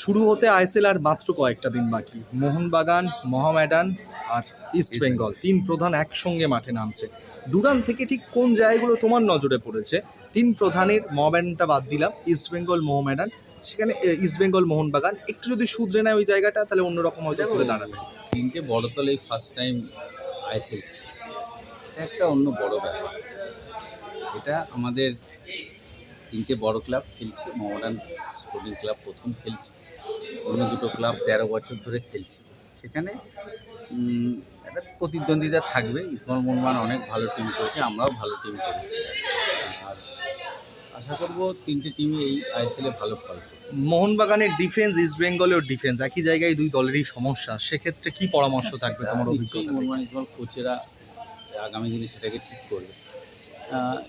শুরু হতে আইএসএল আর মাত্র কয়েকটা দিন বাকি। মোহনবাগান মহামেডান আর ইস্ট বেঙ্গল তিন প্রধান একসঙ্গে মাঠে নামছে। ডুরান থেকে ঠিক কোন জায়গাগুলো তোমার নজরে পড়েছে? তিন প্রধানের মহামেডানটা বাদ দিলাম ইস্ট বেঙ্গল মোহামেডান। সেখানে ইস্ট বেঙ্গল মোহনবাগান। একটু যদি শুধরে নেয় ওই জায়গাটা তাহলে অন্যরকম হয়তো করে দাঁড়াবে। তিনটে বড় দলেই ফার্স্ট টাইম আইএসএল একটা অন্য বড় ব্যাপার। এটা আমাদের তিনটে বড় ক্লাব খেলছে মোহামেডান স্পোর্টিং ক্লাব প্রথম খেলছে। অন্য দুটো ক্লাব তেরো বছর ধরে খেলছে। সেখানে একটা প্রতিদ্বন্দ্বিতা থাকবে। ইসমল মোহনবাগান অনেক ভালো টিম করেছে আমরাও ভালো টিম করেছি। আর আশা করব তিনটে টিমই এই আইএসএলে ভালো ফল মোহনবাগানের ডিফেন্স ইস্ট বেঙ্গলের ডিফেন্স একই জায়গায় দুই দলেরই সমস্যা। সেক্ষেত্রে কি পরামর্শ থাকবে তোমার অভিজ্ঞতা মোহনবাগান ইসমল কোচেরা আগামী দিনে সেটাকে ঠিক করবে।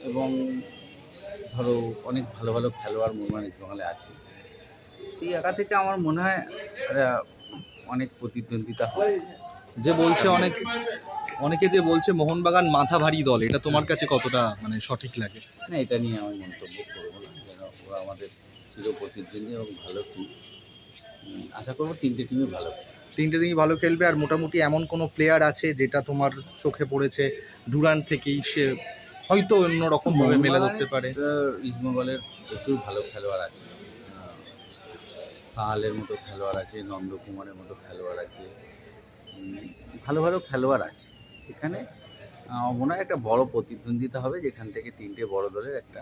এবং ধরো অনেক ভালো ভালো খেলোয়াড় মোহনবাগান ইসমলে আছে। এই একা থেকে আমার মনে হয় অনেক প্রতিদ্বন্দ্বিতা হয়। যে বলছে অনেক অনেকে যে বলছে মোহনবাগান মাথা ভারী দল এটা তোমার কাছে কতটা মানে সঠিক লাগে? না এটা নিয়ে আমি মন্তব্য করব না যেন ওরা আমাদের চির প্রতিদ্বন্দ্বী এবং ভালো টিম আশা করব তিনটে টিমই ভালো তিনটে দিনই ভালো খেলবে আর মোটামুটি এমন কোনো প্লেয়ার আছে যেটা তোমার চোখে পড়েছে ডুরান থেকেই সে হয়তো অন্যরকমভাবে রকম ভাবে মেলে ধরতে পারে? ইস্টবেঙ্গলের প্রচুর ভালো খেলোয়াড় আছে। সাহালের মতো খেলোয়াড় আছে নন্দকুমারের মতো খেলোয়াড় আছে ভালো ভালো খেলোয়াড় আছে। সেখানে মনে হয় একটা বড় প্রতিদ্বন্দ্বিতা হবে যেখান থেকে তিনটে বড় দলের একটা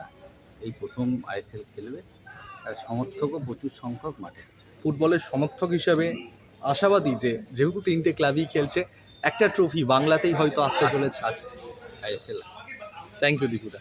এই প্রথম আইএসএল খেলবে। আর সমর্থকও প্রচুর সংখ্যক মাঠে ফুটবলের সমর্থক হিসাবে আশাবাদী যে যেহেতু তিনটে ক্লাবই খেলছে একটা ট্রফি বাংলাতেই হয়তো আসতে চলেছে। আইএসএল। Thank you Dipuda.